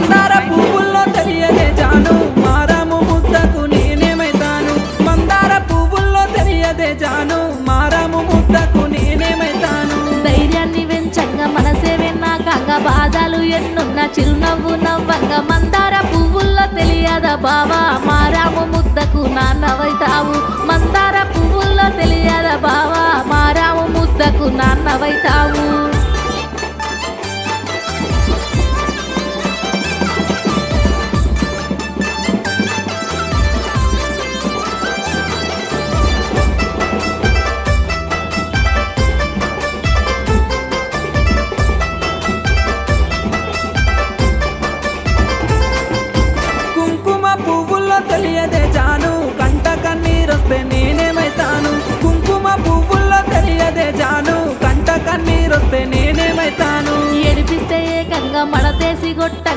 మందార పువ్వుల్లో తెలియదే జాను. మారాము ముద్దకు నేనేమైతాను? మందార పువ్వుల్లో తెలియదే జాను. మారాము ముద్దకు నేనేమైతాను? ధైర్యాన్ని వెంచంగా మనసే విన్నాక బాధలు ఎన్నున్న చిరునవ్వు నవ్వంగా మందార పువ్వుల్లో తెలియదా బావా? మారాము ముద్దకు నాన్నవైతావు. మందార పువ్వుల్లో తెలియదా బావా? పువ్వుల్లో తెలియదే జాను. కంట కన్నీరొస్తే నేనేమైతాను? కుంకుమ పువ్వుల్లో తెలియదే జాను. కంట కన్నీరొస్తే నేనేమైతాను? ఏడిపిస్తే ఏకంగా మడతేసి గొట్టంగా